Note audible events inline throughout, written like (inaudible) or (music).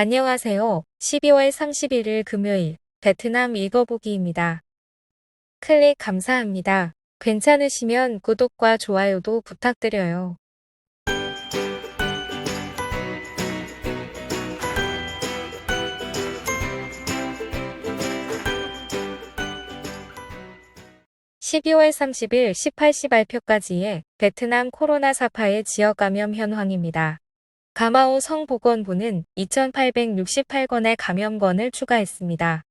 안녕하세요. 12월 31일 금요일 베트남 읽어보기입니다. 클릭 감사합니다. 괜찮으시면 구독과 좋아요도 부탁드려요. (12월 30일) (18시) 발표까지의 베트남 코로나 사파의 지역 감염 현황입니다. 가마오 성보건부는 2,868건의 감염건을 추가했습니다.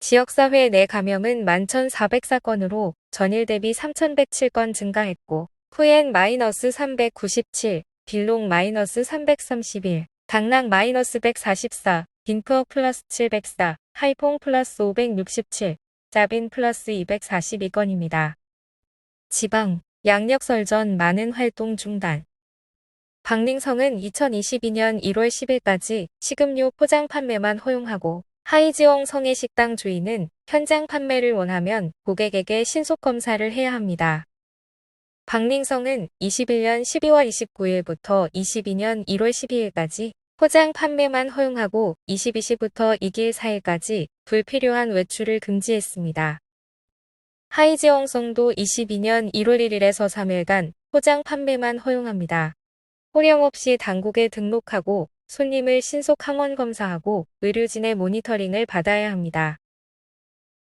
지역사회 내 감염은 11,404건으로 전일 대비 3,107건 증가했고 후엔-397, 빌롱-331, 당랑-144, 빈푸어 플러스 704, 하이퐁 플러스 567, 짜빈 플러스 242건입니다. 지방, 양력설전 많은 활동 중단 박寧성은 2022년 1월 10일까지 식음료 포장 판매만 허용하고 하이지엉 성의 식당 주인은 현장 판매를 원하면 고객에게 신속 검사를 해야 합니다. 박寧성은 21년 12월 29일부터 22년 1월 12일까지 포장 판매만 허용하고 22시부터 2길 4일까지 불필요한 외출을 금지했습니다. 하이지엉성도 22년 1월 1일에서 3일간 포장 판매만 허용합니다. 호령 없이 당국에 등록하고 손님을 신속 항원 검사하고 의료진의 모니터링을 받아야 합니다.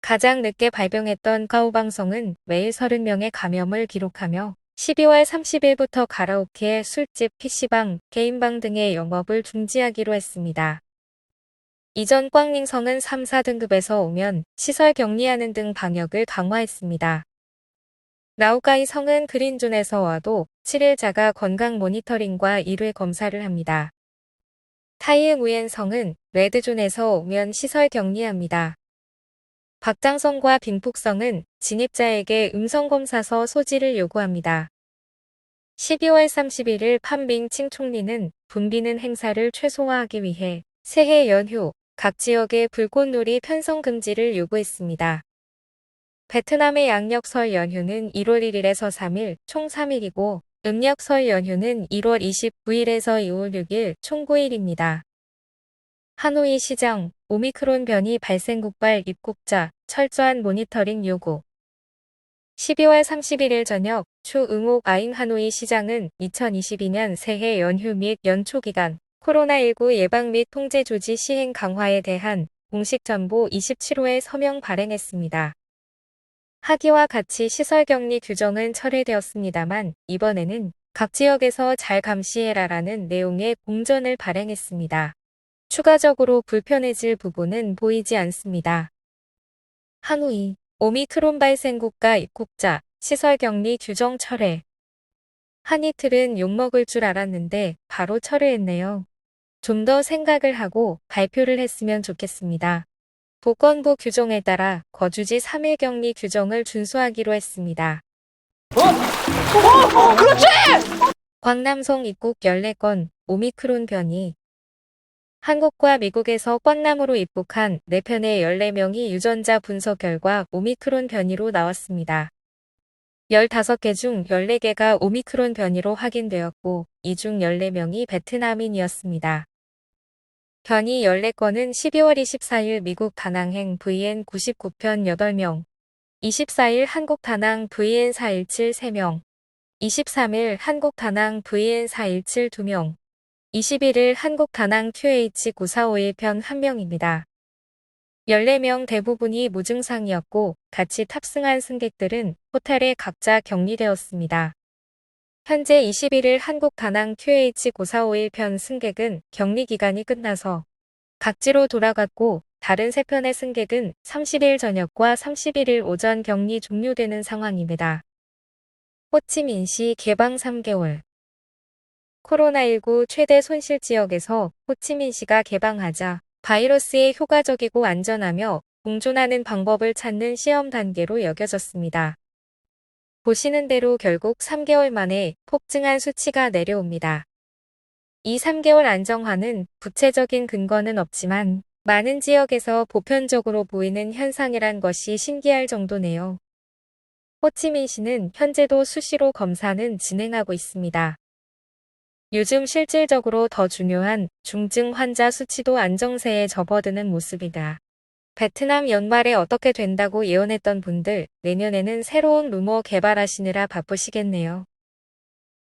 가장 늦게 발병했던 가오방성은 매일 30명의 감염을 기록하며 12월 30일부터 가라오케, 술집, PC방, 개인방 등의 영업을 중지하기로 했습니다. 이전 꽝닝성은 3, 4등급에서 오면 시설 격리하는 등 방역을 강화했습니다. 라우카이 성은 그린존에서 와도 7일자가 건강 모니터링과 1회 검사를 합니다. 타이응 우엔 성은 레드존에서 오면 시설 격리합니다. 박장성과 빈폭성은 진입자에게 음성검사서 소지를 요구합니다. 12월 31일 판빙 칭 총리는 붐비는 행사를 최소화하기 위해 새해 연휴 각 지역의 불꽃놀이 편성 금지를 요구했습니다. 베트남의 양력설 연휴는 1월 1일에서 3일 총 3일이고 음력 설 연휴는 1월 29일에서 2월 6일 총 9일입니다. 하노이 시장 오미크론 변이 발생 국발 입국자 철저한 모니터링 요구 12월 31일 저녁 추응옥 아잉 하노이 시장은 2022년 새해 연휴 및 연초 기간 코로나19 예방 및 통제 조치 시행 강화에 대한 공식 정보 27호의 서명 발행했습니다. 하기와 같이 시설 격리 규정은 철회되었습니다만 이번에는 각 지역에서 잘 감시해라라는 내용의 공전을 발행했습니다. 추가적으로 불편해질 부분은 보이지 않습니다. 하노이 오미크론 발생 국가 입국자 시설 격리 규정 철회 한 이틀은 욕먹을 줄 알았는데 바로 철회했네요. 좀 더 생각을 하고 발표를 했으면 좋겠습니다. 보건부 규정에 따라 거주지 3일 격리 규정을 준수하기로 했습니다. 어? 어, 그렇지! 광남성 입국 14건 오미크론 변이 한국과 미국에서 꽝남으로 입국한 4편의 14명이 유전자 분석 결과 오미크론 변이로 나왔습니다. 15개 중 14개가 오미크론 변이로 확인되었고 이 중 14명이 베트남인이었습니다. 변이 14건은 12월 24일 미국 다낭행 VN 99편 8명, 24일 한국 다낭 VN 417 3명, 23일 한국 다낭 VN 417 2명, 21일 한국 다낭 QH 9451편 1명입니다. 14명 대부분이 무증상이었고 같이 탑승한 승객들은 호텔에 각자 격리되었습니다. 현재 21일 한국 다낭 QH 9451편 승객은 격리 기간이 끝나서 각지로 돌아갔고 다른 세 편의 승객은 30일 저녁과 31일 오전 격리 종료되는 상황입니다. 호치민시 개방 3개월 코로나19 최대 손실 지역에서 호치민시가 개방하자 바이러스에 효과적이고 안전하며 공존하는 방법을 찾는 시험 단계로 여겨졌습니다. 보시는 대로 결국 3개월 만에 폭증한 수치가 내려옵니다. 이 3개월 안정화는 구체적인 근거는 없지만 많은 지역에서 보편적으로 보이는 현상이란 것이 신기할 정도네요. 호치민시는 현재도 수시로 검사는 진행하고 있습니다. 요즘 실질적으로 더 중요한 중증 환자 수치도 안정세에 접어드는 모습이다. 베트남 연말에 어떻게 된다고 예언했던 분들, 내년에는 새로운 루머 개발하시느라 바쁘시겠네요.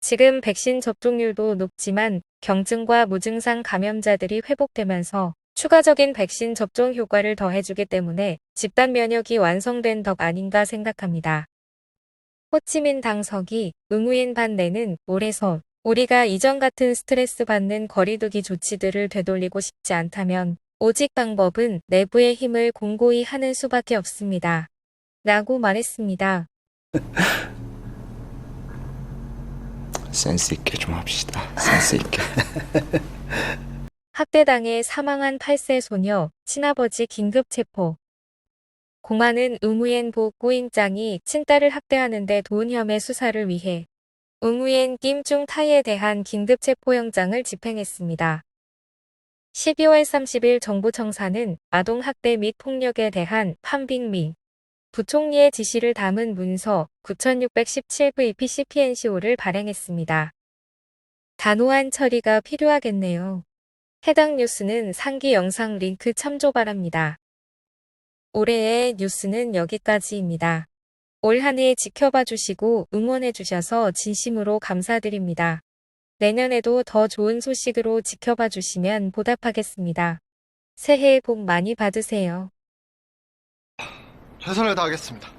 지금 백신 접종률도 높지만 경증과 무증상 감염자들이 회복되면서 추가적인 백신 접종 효과를 더해주기 때문에 집단 면역이 완성된 덕 아닌가 생각합니다. 호치민 당석이 응우인 반대는 올해서 우리가 이전 같은 스트레스 받는 거리두기 조치들을 되돌리고 싶지 않다면 오직 방법은 내부의 힘을 공고히 하는 수밖에 없습니다. 라고 말했습니다. (laughs) 센스 있게 좀 합시다. 센스 있게. (laughs) 학대당해 사망한 8세 소녀, 친아버지 긴급 체포. 공안은 의무옌 보 꼬잉짱이 친딸을 학대하는데 도운 혐의 수사를 위해 의무옌 김중 타이에 대한 긴급 체포영장을 집행했습니다. 12월 30일 정부 청사는 아동학대 및 폭력에 대한 판빙미 부총리의 지시를 담은 문서 9617V PCPNCO를 발행했습니다. 단호한 처리가 필요하겠네요. 해당 뉴스는 상기 영상 링크 참조 바랍니다. 올해의 뉴스는 여기까지입니다. 올 한해 지켜봐 주시고 응원해 주셔서 진심으로 감사드립니다. 내년에도 더 좋은 소식으로 지켜봐 주시면 보답하겠습니다. 새해 복 많이 받으세요. 최선을 다하겠습니다.